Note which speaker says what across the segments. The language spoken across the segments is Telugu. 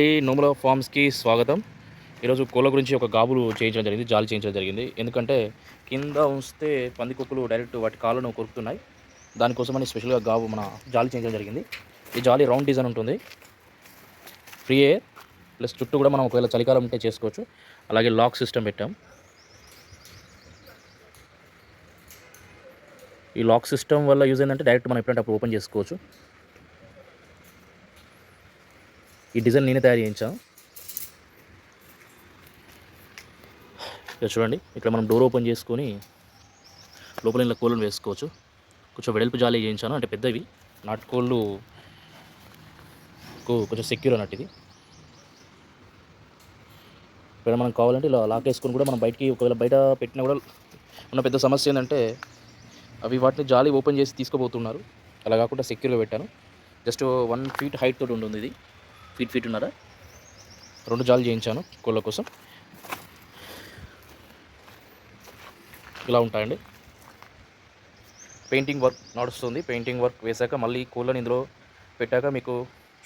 Speaker 1: నోముల ఫార్మ్స్కి స్వాగతం. ఈరోజు కోళ్ళ గురించి ఒక గాబులు చేయించడం జరిగింది జాలి చేయించడం జరిగింది. ఎందుకంటే కింద ఉంచితే పందికొక్కులు డైరెక్ట్ వాటి కాళ్ళను కొరుకుతున్నాయి. దానికోసమని స్పెషల్గా గాబు మన జాలి చేయించడం జరిగింది. ఈ జాలి రౌండ్ డిజైన్ ఉంటుంది. ఫ్రీ ఎయిర్ ప్లస్ చుట్టూ కూడా మనం ఒకవేళ చలికాలం ఉంటే చేసుకోవచ్చు. అలాగే లాక్ సిస్టమ్ పెట్టాం. ఈ లాక్ సిస్టమ్ వల్ల యూజ్ ఏంటంటే డైరెక్ట్ మనం ఎప్పుడంటే అప్పుడు ఓపెన్ చేసుకోవచ్చు. ఈ డిజైన్ నేనే తయారు చేయించాను ఇక్కడ చూడండి ఇక్కడ మనం డోర్ ఓపెన్ చేసుకొని లోపల ఇలా కోళ్ళను వేసుకోవచ్చు. కొంచెం వెడల్పు జాలి చేయించాను అంటే పెద్దవి. నాటుకోళ్ళు కు కొంచెం సెక్యూర్ అన్నట్టు ఇది ఇక్కడ మనం కావాలంటే ఇలా లాక్ వేసుకొని కూడా మనం బయటికి ఒకవేళ బయట పెట్టినా కూడా ఉన్న పెద్ద సమస్య ఏంటంటే అవి వాటిని జాలి ఓపెన్ చేసి తీసుకుపోతున్నారు. అలా కాకుండా సెక్యూర్గా పెట్టాను. జస్ట్ వన్ ఫీట్ హైట్ తోటి ఉంటుంది ఇది. ఫీట్ ఫీట్ ఉన్నారా? రెండు జాలు చేయించాను కోళ్ళ కోసం. ఇలా ఉంటాయండి. పెయింటింగ్ వర్క్ నడుస్తుంది. పెయింటింగ్ వర్క్ వేశాక మళ్ళీ కోళ్ళని ఇందులో పెట్టాక మీకు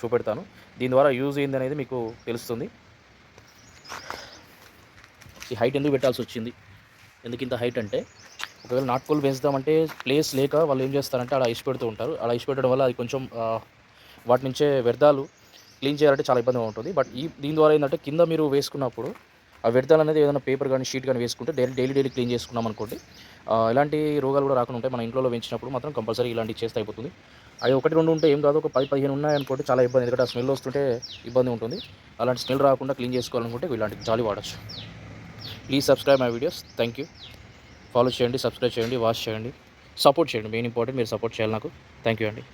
Speaker 1: చూపెడతాను. దీని ద్వారా యూజ్ అయింది అనేది మీకు తెలుస్తుంది. ఈ హైట్ ఎందుకు పెట్టాల్సి వచ్చింది? ఎందుకు ఇంత హైట్ అంటే ఒకవేళ నాటుకోళ్ళు పెంచుదామంటే ప్లేస్ లేక వాళ్ళు ఏం చేస్తారంటే అలా ఇసి పెడుతూ ఉంటారు. అలా ఇసి పెట్టడం వల్ల అది కొంచెం వాటి నుంచే వ్యర్థాలు క్లీన్ చేయాలంటే చాలా ఇబ్బందిగా ఉంటుంది. బట్ ఈ దీని ద్వారా ఏంటంటే కింద మీరు వేసుకున్నప్పుడు ఆ వ్యర్థాలు అనేది ఏదైనా పేపర్ కానీ షీట్ కానీ వేసుకుంటే డైలీ డైలీ డైలీ క్లీన్ చేసుకున్నాం అనుకోండి ఇలాంటి రోగాలు కూడా రాకుండా ఉంటాయి. మన ఇంట్లో పెంచినప్పుడు మాత్రం కంపల్సరీ ఇలాంటివి చేస్తే అయిపోతుంది. అవి ఒకటి రెండు ఉంటే ఏం కాదు ఒక పది పదిహేను ఉన్నాయనుకోండి చాలా ఇబ్బంది. ఎందుకంటే ఆ స్మెల్ వస్తుంటే ఇబ్బంది ఉంటుంది. అలాంటి స్మెల్ రాకుండా క్లీన్ చేసుకోవాలనుకుంటే ఇలాంటి జాలి వాడచ్చు. Please subscribe my videos thank you follow చేయండి సబ్స్క్రైబ్ చేయండి వాచ్ చేయండి. సపోర్ట్ చేయండి. మెయిన్ ఇంపార్టెంట్ మీరు సపోర్ట్ చేయాలి నాకు. థ్యాంక్ యూ అండి.